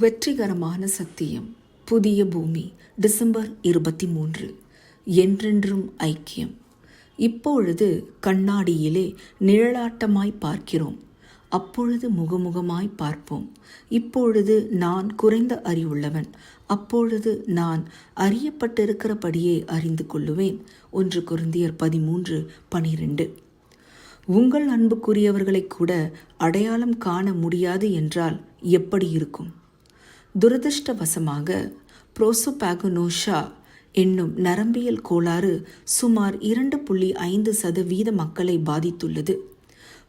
வெற்றிகரமான சத்தியம். புதிய பூமி டிசம்பர் இருபத்தி மூன்று என்றென்றும் ஐக்கியம். இப்பொழுது கண்ணாடியிலே நிழலாட்டமாய் பார்க்கிறோம். அப்பொழுது முகமுகமாய் பார்ப்போம். இப்பொழுது நான் குறைந்த அறிவுள்ளவன். அப்பொழுது நான் அறியப்பட்டிருக்கிறபடியே அறிந்து கொள்ளுவேன். ஒன்று குருந்தியர் பதிமூன்று பனிரெண்டு. உங்கள் அன்புக்குரியவர்களை கூட அடையாளம் காண முடியாது என்றால் எப்படி இருக்கும்? துரதிருஷ்டவசமாக புரோசோபாகனோஷா என்னும் நரம்பியல் கோளாறு சுமார் இரண்டு புள்ளி ஐந்து சதவீத மக்களை பாதித்துள்ளது.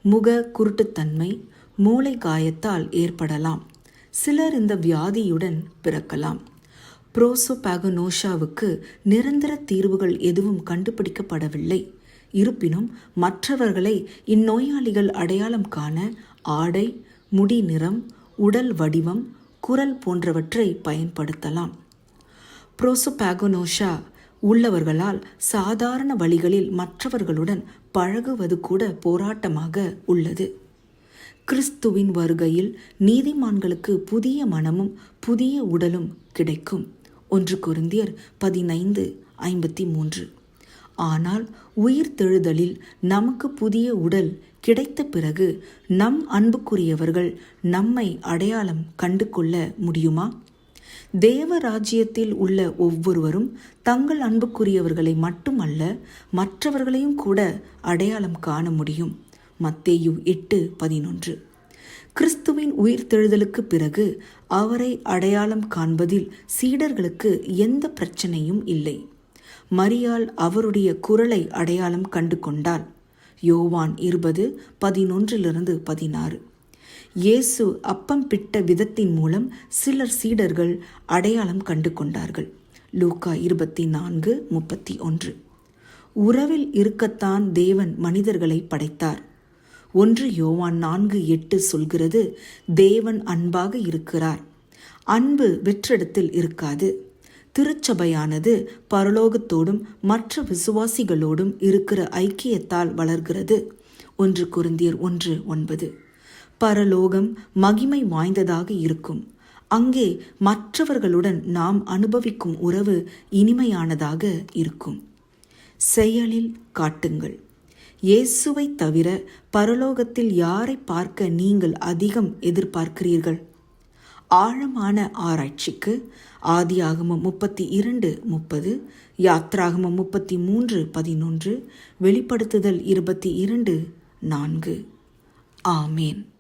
முக குருட்டுத்தன்மை மூளை காயத்தால் ஏற்படலாம். சிலர் இந்த வியாதியுடன் பிறக்கலாம். புரோசோபாகனோஷாவுக்கு நிரந்தர தீர்வுகள் எதுவும் கண்டுபிடிக்கப்படவில்லை. இருப்பினும் மற்றவர்களை இந்நோயாளிகள் அடையாளம் காண ஆடை முடி நிறம் உடல் வடிவம் குரல் போன்றவற்றை பயன்படுத்தலாம். புரோசோபாகனோஷா உள்ளவர்களால் சாதாரண வழிகளில் மற்றவர்களுடன் பழகுவது கூட போராட்டமாக உள்ளது. கிறிஸ்துவின் வருகையில் நீதிமான்களுக்கு புதிய மனமும் புதிய உடலும் கிடைக்கும். ஒன்று குருந்தியர் பதினைந்து ஐம்பத்தி மூன்று. ஆனால் உயிர் தெழுதலில் நமக்கு புதிய உடல் கிடைத்த பிறகு நம் அன்புக்குரியவர்கள் நம்மை அடையாளம் கண்டு கொள்ள முடியுமா? தேவ ராஜ்யத்தில் உள்ள ஒவ்வொருவரும் தங்கள் அன்புக்குரியவர்களை மட்டுமல்ல மற்றவர்களையும் கூட அடையாளம் காண முடியும். மத்தேயு எட்டு பதினொன்று. கிறிஸ்துவின் உயிர்த்தெழுதலுக்கு பிறகு அவரை அடையாளம் காண்பதில் சீடர்களுக்கு எந்த பிரச்சனையும் இல்லை. மரியாள் அவருடைய குரலை அடையாளம் கண்டு கொண்டாள் யோவான் இருபது பதினொன்றிலிருந்து பதினாறு. இயேசு அப்பம் பிட்ட விதத்தின் மூலம் சிலர் சீடர்கள் அடையாளம் கண்டு கொண்டார்கள் லூக்கா இருபத்தி நான்கு முப்பத்தி ஒன்று உறவில் இருக்கத்தான் தேவன் மனிதர்களை படைத்தார். ஒன்று யோவான் நான்கு எட்டு சொல்கிறது தேவன் அன்பாக இருக்கிறார். அன்பு வெற்றிடத்தில் இருக்காது. திருச்சபையானது பரலோகத்தோடும் மற்ற விசுவாசிகளோடும் இருக்கிற ஐக்கியத்தால் வளர்கிறது. ஒன்று குருந்தியர் ஒன்று ஒன்பது. பரலோகம் மகிமை வாய்ந்ததாக இருக்கும். அங்கே மற்றவர்களுடன் நாம் அனுபவிக்கும் உறவு இனிமையானதாக இருக்கும். செயலில் காட்டுங்கள். இயேசுவை தவிர பரலோகத்தில் யாரை பார்க்க நீங்கள் அதிகம் எதிர்பார்க்கிறீர்கள்? ஆழமான ஆராய்ச்சிக்கு ஆதியாகமம் முப்பத்தி இரண்டு முப்பது யாத்ராகமம் முப்பத்தி மூன்று பதினொன்று வெளிப்படுத்துதல் இருபத்தி இரண்டு நான்கு. ஆமேன்.